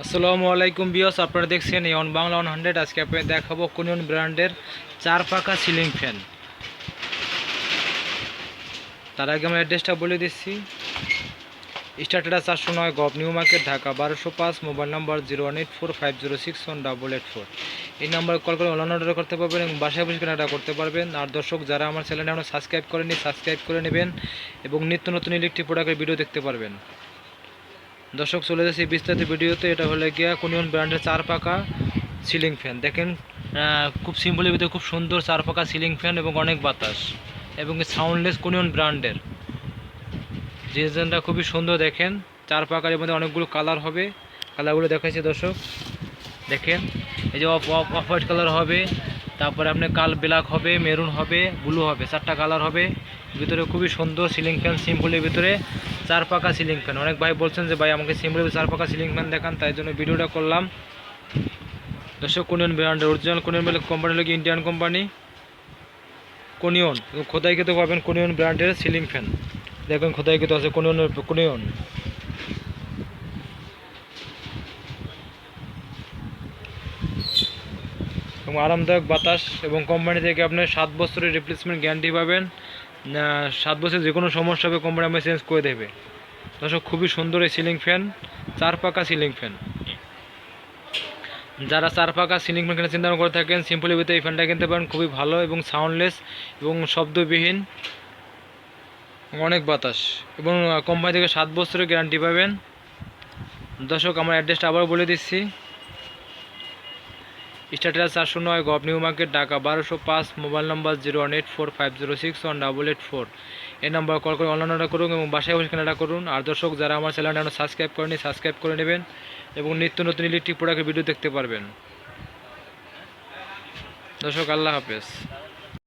আসসালামু আলাইকুম বিয়স আপনারা দেখছেন এই অন বাংলা ওয়ান হান্ড্রেড আজকে আপনাদের দেখাবো কোনিয়ন ব্র্যান্ডের চার পাকা সিলিং ফ্যান। তার আগে আমার অ্যাড্রেসটা বলে দিচ্ছি। স্টার্টেডা চারশো নয় গভ নিউ মার্কেট, ঢাকা বারোশো পাঁচ, mobile number zero one eight four five zero six one double eight four. এই নাম্বারে কল করে অনলাইন অর্ডার করতে পারবেন এবং বাসায় বসে কেনাটা করতে পারবেন। আর দর্শক, যারা আমার চ্যানেলটা এখনও সাবস্ক্রাইব করেনি সাবস্ক্রাইব করে নেবেন এবং নিত্য নতুন ইলেকট্রিক প্রোডাক্টের ভিডিও দেখতে পারবেন। দর্শক, চলে যাচ্ছে বিস্তারিত ভিডিওতে। এটা হলো গিয়া কোনিয়ন ব্র্যান্ডের চার পাকা সিলিং ফ্যান দেখেন খুব সিম্পলের ভিতরে খুব সুন্দর চার পাকা সিলিং ফ্যান এবং অনেক বাতাস। এবং সাউন্ডলেস কোনিয়ন ব্র্যান্ডের। ডিজাইনটা খুবই সুন্দর, দেখেন, চার পাকার মধ্যে অনেকগুলো কালার হবে। কালারগুলো দেখাচ্ছি দর্শক। দেখেন, এই যে অফ হোয়াইট কালার হবে। তারপরে আপনার কাল ব্ল্যাক হবে, মেরুন হবে, ব্লু হবে, চারটা কালার হবে। ভিতরে খুবই সুন্দর সিলিং ফ্যান সিম্পলের ভিতরে চার পাকা সিলিং ফ্যান অনেক ভাই বলছেন যে, ভাই, আমাকে সিম্পলের চার পাকা সিলিং ফ্যান দেখান, তাই জন্য ভিডিওটা করলাম। দর্শক, কোনিয়ন ব্র্যান্ডের অরিজিনাল কোনিয়ন কোম্পানি হলো ইন্ডিয়ান কোম্পানি কোনিয়ন খোদাই খেতে পাবেন কোনিয়ন ব্র্যান্ডের সিলিং ফ্যান দেখবেন খোদাই খেতে আছে কোনিয়নের কোনিয়ন। এবং আরামদায়ক বাতাস এবং কোম্পানি থেকে আপনি সাত বছরের রিপ্লেসমেন্ট গ্যারান্টি পাবেন। সাত বছর যে কোনো সমস্যা হবে কোম্পানি আপনি চেঞ্জ করে দেবে। দর্শক, খুবই সুন্দর এই সিলিং ফ্যান চার পাকা সিলিং ফ্যান যারা চার পাকা সিলিং ফ্যান কেনার চিন্তা করে থাকেন সিম্পলি ভিতরে এই ফ্যানটা কিনতে পারেন, খুবই ভালো এবং সাউন্ডলেস এবং শব্দবিহীন। অনেক বাতাস এবং কোম্পানি থেকে সাত বছরের গ্যারান্টি পাবেন। দর্শক, আমার অ্যাড্রেসটা আবার বলে দিচ্ছি। স্টার্টার চারশো নয়, গভ নিউ মার্কেট, ঢাকা বারোশো পাঁচ, mobile number zero one eight four five zero six, one double eight four. এই নম্বর কল করে অনলাইন অর্ডার করুন এবং বাসায় বসে কেনাটা করুন। আর দর্শক, যারা আমার চ্যানেলটা এখন সাবস্ক্রাইব করেনি সাবস্ক্রাইব করে নেবেন এবং নিত্য নতুন ইলেকট্রিক প্রোডাক্টের ভিডিও দেখতে পারবেন। দর্শক, আল্লাহ হাফেজ।